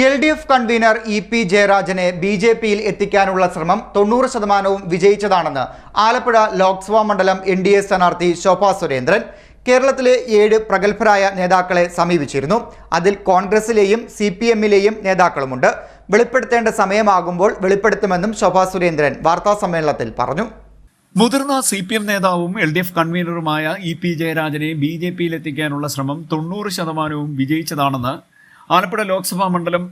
L D F convener E P ജയരാജനെ B J പിയിൽ എത്തിക്കാനുള്ള ശ്രമം തൊണ്ണൂറ് ശതമാനവും വിജയിച്ചതാണെന്ന് ആലപ്പുഴ ലോക്സഭാ മണ്ഡലം എൻ ഡി എ സ്ഥാനാർത്ഥി ശോഭാ സുരേന്ദ്രൻ കേരളത്തിലെ ഏഴ് പ്രഗത്ഭരായ നേതാക്കളെ സമീപിച്ചിരുന്നു. അതിൽ കോൺഗ്രസിലെയും സി പി എമ്മിലെയും നേതാക്കളുമുണ്ട്. വെളിപ്പെടുത്തേണ്ട സമയമാകുമ്പോൾ വെളിപ്പെടുത്തുമെന്നും ശോഭാ സുരേന്ദ്രൻ വാർത്താ സമ്മേളനത്തിൽ പറഞ്ഞു. മുതിർന്ന സി പി എം നേതാവും എൽ ഡി എഫ് കൺവീനറുമായ ഇ പി ജയരാജനെ ബി ജെ പിയിൽ എത്തിക്കാനുള്ള ശ്രമം തൊണ്ണൂറ് ശതമാനവും വിജയിച്ചതാണെന്ന് ആലപ്പുഴ ലോക്സഭാ മണ്ഡലം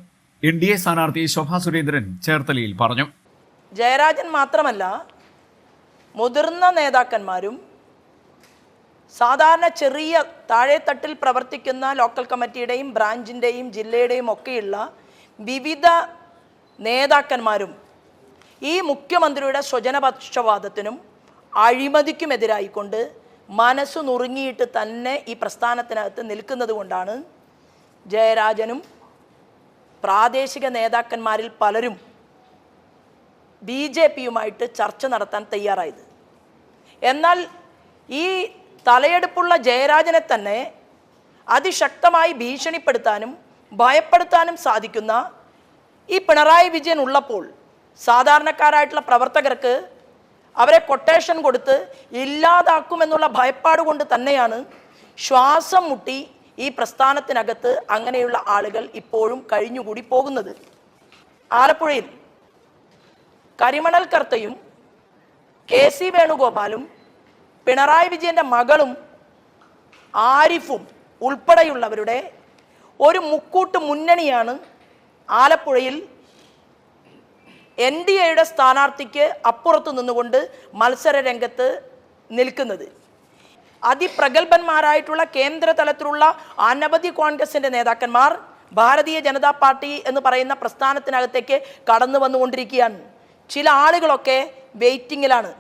എൻ ഡി എ സ്ഥാനാർത്ഥി ശോഭാ സുരേന്ദ്രൻ ചേർത്തലയിൽ പറഞ്ഞു. ജയരാജൻ മാത്രമല്ല മുതിർന്ന നേതാക്കന്മാരും സാധാരണ ചെറിയ താഴെത്തട്ടിൽ പ്രവർത്തിക്കുന്ന ലോക്കൽ കമ്മിറ്റിയുടെയും ബ്രാഞ്ചിന്റെയും ജില്ലയുടെയും ഒക്കെയുള്ള വിവിധ നേതാക്കന്മാരും ഈ മുഖ്യമന്ത്രിയുടെ സ്വജനപക്ഷപാതത്തിനും അഴിമതിക്കുമെതിരായിക്കൊണ്ട് മനസ്സു നുറുങ്ങിയിട്ട് തന്നെ ഈ പ്രസ്ഥാനത്തിനകത്ത് നിൽക്കുന്നത് കൊണ്ടാണ് ജയരാജനും പ്രാദേശിക നേതാക്കന്മാരിൽ പലരും ബി ജെ പിയുമായിട്ട് ചർച്ച നടത്താൻ തയ്യാറായത്. എന്നാൽ ഈ തലയെടുപ്പുള്ള ജയരാജനെ തന്നെ അതിശക്തമായി ഭീഷണിപ്പെടുത്താനും ഭയപ്പെടുത്താനും സാധിക്കുന്ന ഈ പിണറായി വിജയൻ ഉള്ളപ്പോൾ സാധാരണക്കാരായിട്ടുള്ള പ്രവർത്തകർക്ക് അവരെ കൊട്ടേഷൻ കൊടുത്ത് ഇല്ലാതാക്കുമെന്നുള്ള ഭയപ്പാട് കൊണ്ട് തന്നെയാണ് ശ്വാസം മുട്ടി ഈ പ്രസ്ഥാനത്തിനകത്ത് അങ്ങനെയുള്ള ആളുകൾ ഇപ്പോഴും കഴിഞ്ഞുകൂടി പോകുന്നത്. ആലപ്പുഴയിൽ കരിമണൽ കർത്തയും കെ സി വേണുഗോപാലും പിണറായി വിജയന്റെ മകളും ആരിഫും ഉൾപ്പെടെയുള്ളവരുടെ ഒരു മുക്കൂട്ട് മുന്നണിയാണ് ആലപ്പുഴയിൽ എൻ ഡി എയുടെ സ്ഥാനാർത്ഥിക്ക് അപ്പുറത്ത് നിന്നുകൊണ്ട് മത്സര രംഗത്ത് നിൽക്കുന്നത്. അതിപ്രഗത്ഭന്മാരായിട്ടുള്ള കേന്ദ്ര തലത്തിലുള്ള അനവധി കോൺഗ്രസിന്റെ നേതാക്കന്മാർ ഭാരതീയ ജനതാ പാർട്ടി എന്ന് പറയുന്ന പ്രസ്ഥാനത്തിനകത്തേക്ക് കടന്നു വന്നുകൊണ്ടിരിക്കുകയാണ്. ചില ആളുകളൊക്കെ വെയിറ്റിങ്ങിലാണ്.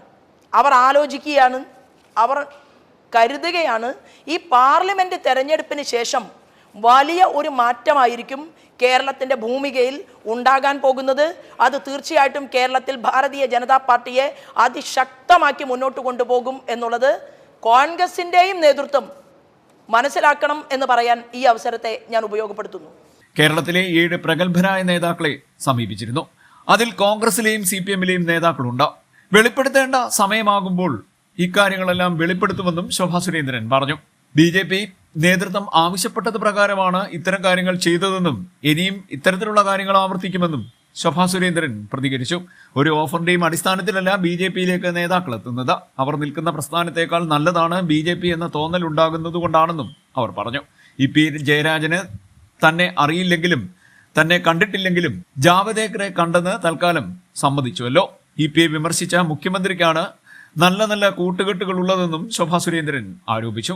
അവർ ആലോചിക്കുകയാണ്. അവർ കരുതുകയാണ് ഈ പാർലമെന്റ് തെരഞ്ഞെടുപ്പിന് ശേഷം വലിയ ഒരു മാറ്റമായിരിക്കും കേരളത്തിന്റെ ഭൂമികയിൽ ഉണ്ടാകാൻ പോകുന്നത്. അത് തീർച്ചയായിട്ടും കേരളത്തിൽ ഭാരതീയ ജനതാ പാർട്ടിയെ അതിശക്തമാക്കി മുന്നോട്ട് കൊണ്ടുപോകും എന്നുള്ളത് കോൺഗ്രസിന്റെയും നേതൃത്വം മനസ്സിലാക്കണം എന്ന് പറയാൻ ഈ അവസരത്തെ ഞാൻ ഉപയോഗപ്പെടുത്തുന്നു. കേരളത്തിലെ ഏഴ് പ്രഗത്ഭരായ നേതാക്കളെ സമീപിച്ചിരുന്നു. അതിൽ കോൺഗ്രസിലെയും സി പി എമ്മിലെയും നേതാക്കളുണ്ട്. വെളിപ്പെടുത്തേണ്ട സമയമാകുമ്പോൾ ഇക്കാര്യങ്ങളെല്ലാം വെളിപ്പെടുത്തുമെന്നും ശോഭാ സുരേന്ദ്രൻ പറഞ്ഞു. ബി ജെ പി നേതൃത്വം ആവശ്യപ്പെട്ടത് പ്രകാരമാണ് ഇത്തരം കാര്യങ്ങൾ ചെയ്തതെന്നും ഇനിയും ഇത്തരത്തിലുള്ള കാര്യങ്ങൾ ആവർത്തിക്കുമെന്നും ശോഭാ സുരേന്ദ്രൻ പ്രതികരിച്ചു. ഒരു ഓഫറിന്റെയും അടിസ്ഥാനത്തിലല്ല ബി ജെ പിയിലേക്ക് നേതാക്കൾ എത്തുന്നത്. അവർ നിൽക്കുന്ന പ്രസ്ഥാനത്തേക്കാൾ നല്ലതാണ് ബി ജെ പി എന്ന തോന്നൽ ഉണ്ടാകുന്നത് കൊണ്ടാണെന്നും അവർ പറഞ്ഞു. ഇ പി ജയരാജന് തന്നെ അറിയില്ലെങ്കിലും തന്നെ കണ്ടിട്ടില്ലെങ്കിലും ജാവദേക്കറെ കണ്ടെന്ന് തൽക്കാലം സമ്മതിച്ചുവല്ലോ. ഇ പി വിമർശിച്ച മുഖ്യമന്ത്രിക്കാണ് നല്ല നല്ല കൂട്ടുകെട്ടുകൾ ഉള്ളതെന്നും ശോഭാ സുരേന്ദ്രൻ ആരോപിച്ചു.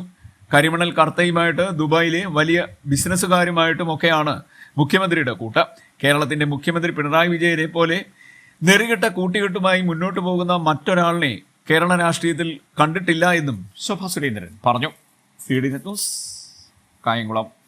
കരിമണൽ കർത്തയുമായിട്ട് ദുബായിലെ വലിയ ബിസിനസ്സുകാരുമായിട്ടും ഒക്കെയാണ് മുഖ്യമന്ത്രിയുടെ കൂട്ടം. കേരളത്തിന്റെ മുഖ്യമന്ത്രി പിണറായി വിജയനെ പോലെ നെറികെട്ട കൂട്ടുകെട്ടുമായി മുന്നോട്ട് പോകുന്ന മറ്റൊരാളിനെ കേരള രാഷ്ട്രീയത്തിൽ കണ്ടിട്ടില്ല എന്നും ശോഭാ സുരേന്ദ്രൻ പറഞ്ഞു. C D news Kayamkulam.